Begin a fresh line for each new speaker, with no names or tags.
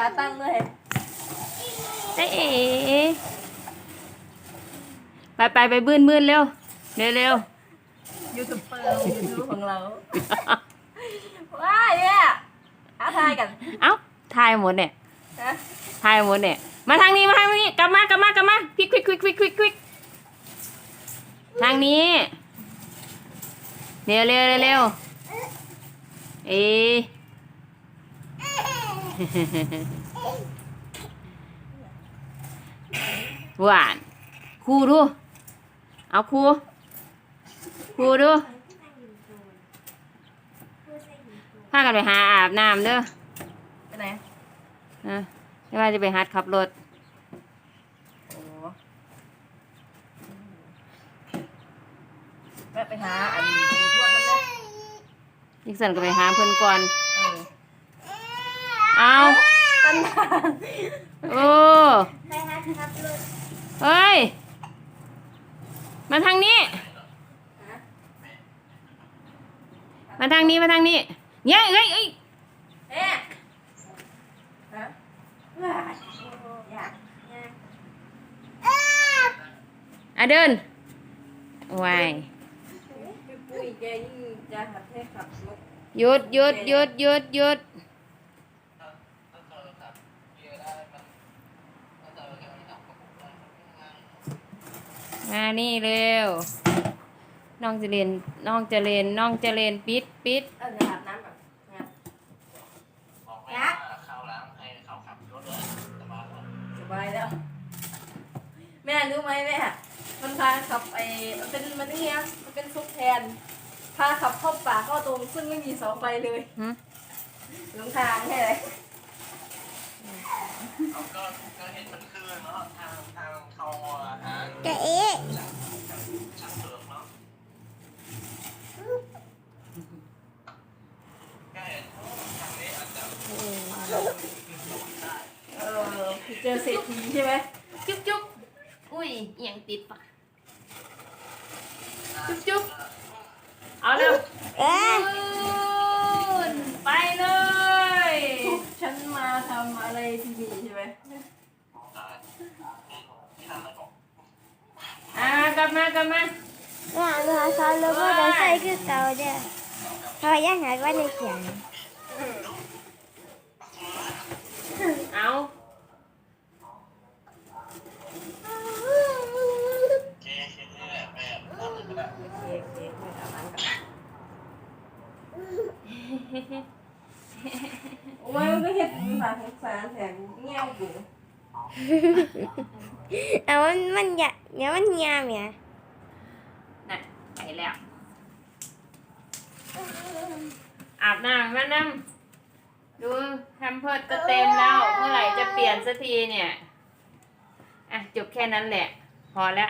ขาตั้งด้วย
ได้เอ๋ไปไปไปบื้นบื้นเร็วเร็วเร็ว
ยูทูบเบอร์ยูทูบของเราว้ายเนี่ยท้าทายกัน
เอ้าทายหมดเนี่ย
นะ
ทายหมดเนี่ย มาทางนี้มาทางนี้กลับมากลับมากลับมาควิกควิกควิกควิกควิกควิกทางนี้เร็วเร็วเร็วเร็วเอ หวานครูดู เอาครูครูดูพากันไปหาอาบน้ำเด้อ
ไปไหน
นะไม่ว่าจะไปฮัดขับรถ
โอ้แวะไปหาอันปูทวดนั่นแหละ
ยิกสันก็ไปหาเพิ่นก่อน
เออ
เอา
ตั้งนาน
โอ้เฮ้ย มาทางนี้ มาทางนี้มาทางนี้เนี่ยเอ้ยเอ้ย
เอ๊ะฮะว้ายอยาก
อะเดินวาย
พี่ปุ้ยแกยิ่งจะหัดให้ขับรถ
หยุดหยุดหยุดหยุดหยุด มานี่เร็ว น้องจะเรียนน้องจะเรียนน้องจะเรียนปิดปิด
เออจะอาบน้ำแบบงาน
ยักเขาล้างให้เขาขับรถเลยสบายเลย
สบายแล้ว แม่รู้ไหมแม่ มันพาขับไอ้มันเป็นมันนี่ไงมันเป็นซุปแทน พาขับเข้าป่าเข้าตรงซึ่งไม่มีเสาไฟเลย
หึ
หลงทางแค่ไหน
เขาก็ก็เห็นมันคือเนาะทางทางเขาหา
จะเอ๊ะ
ช่างเผือกเนาะก็เห็นทางนี้อาจจะ
เออ เจอเศรษฐีใช่ไหม
จุ๊บจุ๊บอุ้ยเอียงติดปะ
จุ๊บจุ๊บ
เอาเร็ว
เอ๊ะ
ขึ้นไปเลย
ฉันมาทำอะไรที่นี่ใช่ไหม
อ่ากลับมากลับมา
ว่าเรือซ้อนรถมอเตอร์ไซค์คือเก่าเด้อเพราะว่ายังหายว่าในเสียง
เอา
เจ๊คิดนี่แหละแม่ทำไม่ได้
โอเคโอเคไม่อาบน้ำกัน โอ้ยมันก็เห็ดสารสงสารแถมเงี้ยวกู
เอามันมันอยากเดี๋ยวมันยามเนี่ย
น่ะไปแล้วอาบน้ำมานั่งดูแฮมเพิร์ดก็เต็มแล้ว เมื่อไหร่จะเปลี่ยนสักทีเนี่ย อะ จบแค่นั้นแหละ พอแล้ว